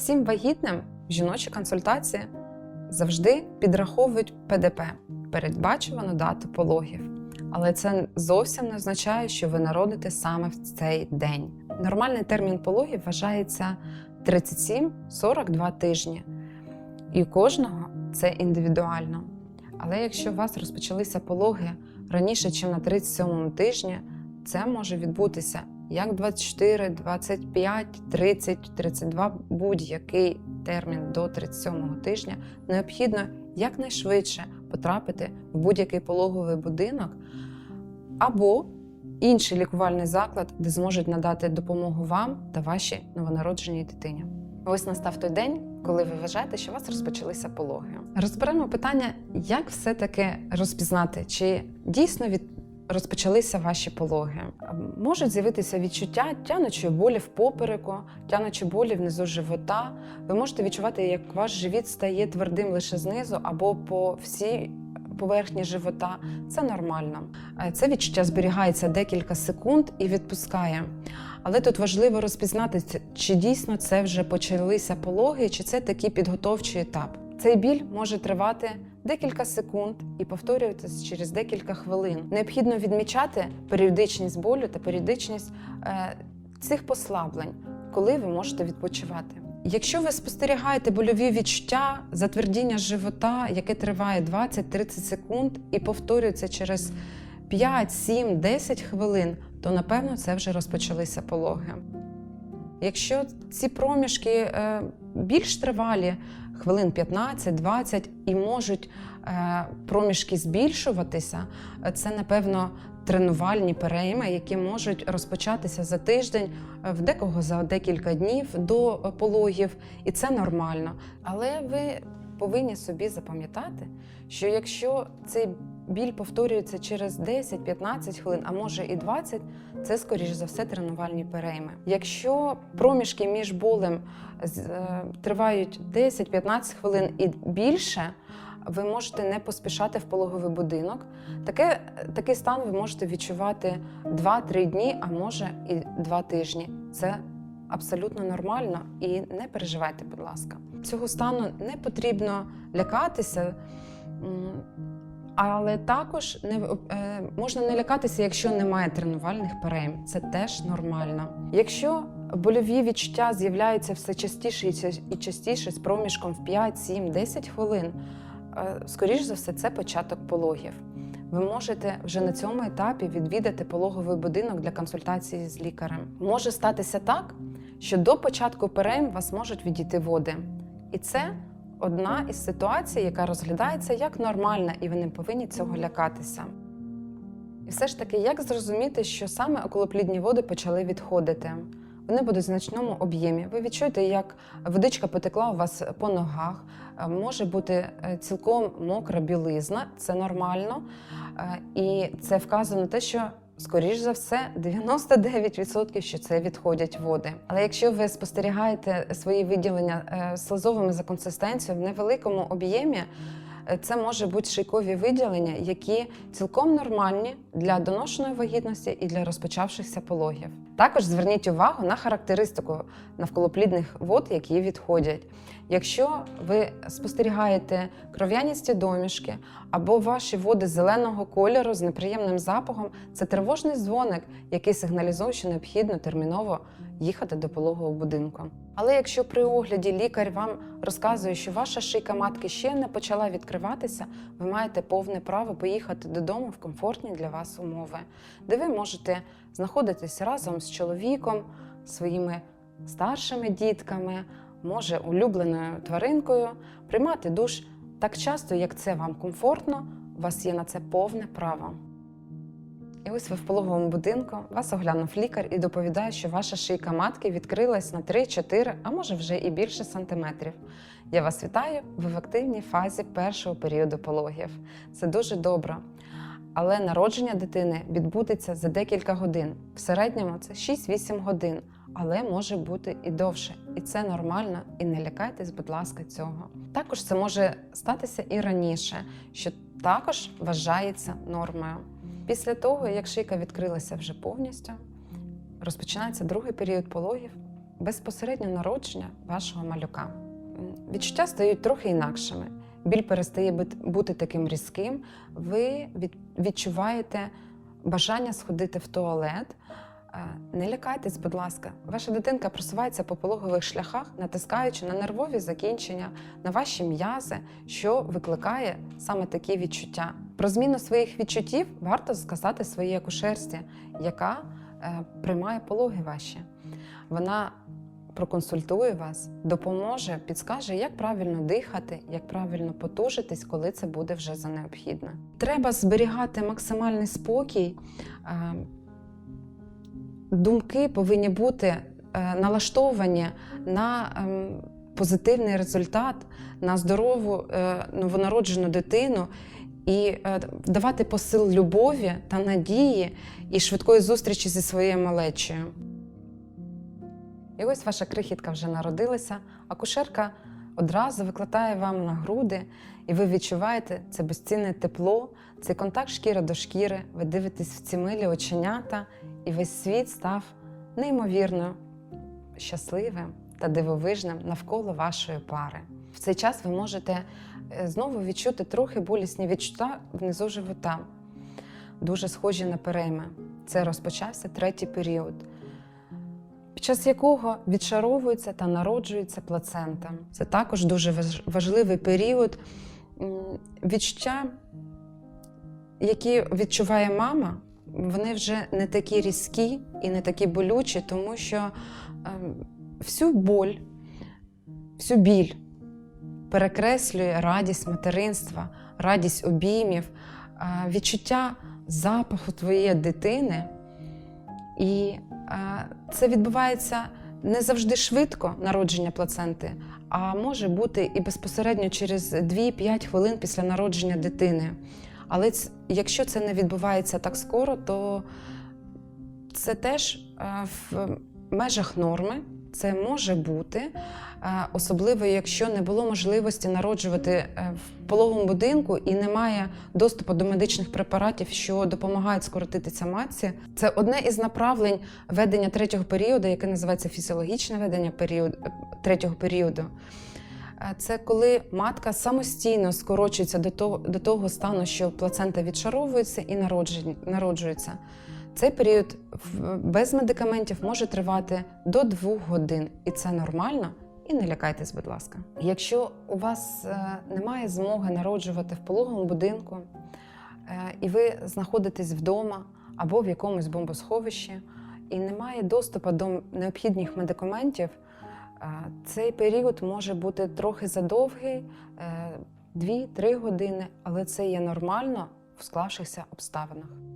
Всім вагітним жіночі консультації завжди підраховують ПДП передбачувану дату пологів. Але це зовсім не означає, що ви народите саме в цей день. Нормальний термін пологів вважається 37-42 тижні. І кожного це індивідуально. Але якщо у вас розпочалися пологи раніше, ніж на 37 тижні, це може відбутися як 24, 25, 30, 32, будь-який термін до 37 тижня, необхідно якнайшвидше потрапити в будь-який пологовий будинок або інший лікувальний заклад, де зможуть надати допомогу вам та вашій новонародженій дитині. Ось настав той день, коли ви вважаєте, що у вас розпочалися пологи. Розберемо питання, як все-таки розпізнати, чи дійсно від розпочалися ваші пологи. Можуть з'явитися відчуття тянучої болі в попереку, тянучої болі внизу живота. Ви можете відчувати, як ваш живіт стає твердим лише знизу або по всій поверхні живота. Це нормально. Е, Це відчуття зберігається декілька секунд і відпускає. Але тут важливо розпізнати, чи дійсно це вже почалися пологи, чи це такий підготовчий етап. Цей біль може тривати декілька секунд і повторюватися через декілька хвилин. Необхідно відмічати періодичність болю та періодичність е, цих послаблень, коли ви можете відпочивати. Якщо ви спостерігаєте больові відчуття, затвердіння живота, яке триває 20-30 секунд і повторюється через 5, 7, 10 хвилин, то напевно це вже розпочалися пологи. Якщо ці проміжки е, більш тривалі, хвилин 15-20, і можуть е, проміжки збільшуватися, це напевно тренувальні перейми, які можуть розпочатися за тиждень, е, в декого за декілька днів до пологів, і це нормально. Але ви повинні собі запам'ятати, що якщо цей біль повторюється через 10-15 хвилин, а може і 20, це скоріш за все тренувальні перейми. Якщо проміжки між болем е, тривають 10-15 хвилин і більше. Ви можете не поспішати в пологовий будинок. Таке, такий стан ви можете відчувати 2-3 дні, а може і 2 тижні. Це абсолютно нормально і не переживайте, будь ласка. Цього стану не потрібно лякатися. Але також не е, можна не лякатися, якщо немає тренувальних перейм. Це теж нормально. Якщо больові відчуття з'являються все частіше і частіше з проміжком в 5, 7, 10 хвилин, е, скоріш за все, це початок пологів. Ви можете вже на цьому етапі відвідати пологовий будинок для консультації з лікарем. Може статися так, що до початку перейм вас можуть відійти води. І це одна із ситуацій, яка розглядається як нормальна, і ви не повинні цього лякатися. І все ж таки, як зрозуміти, що саме околоплідні води почали відходити? Вони будуть в значному об'ємі. Ви відчуєте, як водичка потекла у вас по ногах. Е, Може бути е, цілком мокра білизна, це нормально. Е, І це вказано на те, що скоріш за все 99% що це відходять води. Але якщо ви спостерігаєте свої виділення е, слизовими за консистенцією в невеликому об'ємі, це може бути шийкові виділення, які цілком нормальні для доношеної вагітності і для розпочавшихся пологів. Також зверніть увагу на характеристику навколоплідних вод, які відходять. Якщо ви спостерігаєте кров'яністі домішки або ваші води зеленого кольору з неприємним запахом, це тривожний дзвоник, який сигналізує, що необхідно терміново їхати до пологового будинку. Але якщо при огляді лікар вам розказує, що ваша шийка матки ще не почала відкриватися, ви маєте повне право поїхати додому в комфортні для вас умови, де ви можете знаходитися разом з чоловіком, своїми старшими дітками, може улюбленою тваринкою, приймати душ так часто, як це вам комфортно, у вас є на це повне право. І ось ви в пологовому будинку, вас оглянув лікар і доповідає, що ваша шийка матки відкрилась на 3-4, а може вже і більше сантиметрів. Я вас вітаю, ви в активній фазі першого періоду пологів. Це дуже добре. Але народження дитини відбудеться за декілька годин. В середньому це 6-8 годин, але може бути і довше. І це нормально, і не лякайтесь, будь ласка, цього. Також це може статися і раніше, що також вважається нормою. Після того, як шийка відкрилася вже повністю, розпочинається другий період пологів, безпосередньо народження вашого малюка. Відчуття стають трохи інакшими. Біль перестає бути таким різким. Ви відчуваєте бажання сходити в туалет. Е, Не лякайтесь, будь ласка. Ваша дитинка просувається по пологових шляхах, натискаючи на нервові закінчення, на ваші м'язи, що викликає саме такі відчуття. Про зміну своїх відчуттів варто сказати своїй акушерстві, яка е, приймає пологи ваші. Вона проконсультує вас, допоможе, підскаже, як правильно дихати, як правильно потужитись, коли це буде вже за необхідно. Треба зберігати максимальний спокій. Е, Думки повинні бути е, налаштовані на ем, позитивний результат, на здорову новонароджену дитину і е, давати посил любові та надії і швидкої зустрічі зі своєю малечею. І ось ваша крихітка вже народилася, акушерка одразу викладає вам на груди, і ви відчуваєте це безцінне тепло, цей контакт шкіри до шкіри, ви дивитесь в ці милі оченята, і весь світ став неймовірно щасливим та дивовижним навколо вашої пари. В цей час ви можете знову відчути трохи болісні відчуття внизу живота, дуже схожі на перейми. Це розпочався третій період під час якого відшаровується та народжується плацента. Це також дуже важливий період відчуття, які відчуває мама, вони вже не такі різкі і не такі болючі, тому що ем, всю боль, всю біль перекреслює радість материнства, радість обіймів, відчуття запаху твоєї дитини. І це відбувається не завжди швидко народження плаценти, а може бути і безпосередньо через 2-5 хвилин після народження дитини. Але якщо це не відбувається так скоро, то це теж в межах норми. Це може бути, е, особливо якщо не було можливості народжувати е, в пологовому будинку і немає доступу до медичних препаратів, що допомагають скоротитися матці. Це одне із направлень ведення третього періоду, яке називається фізіологічне ведення період, е, третього періоду. Це коли матка самостійно скорочується до того, до того стану, що плацента відшаровується і народжується. Цей період без медикаментів може тривати до двох годин, і це нормально. І не лякайтесь, будь ласка. Якщо у вас е, немає змоги народжувати в пологовому будинку, е, і ви знаходитесь вдома або в якомусь бомбосховищі, і немає доступу до необхідних медикаментів, е, цей період може бути трохи задовгий, 2-3 години, але це є нормально в склавшихся обставинах.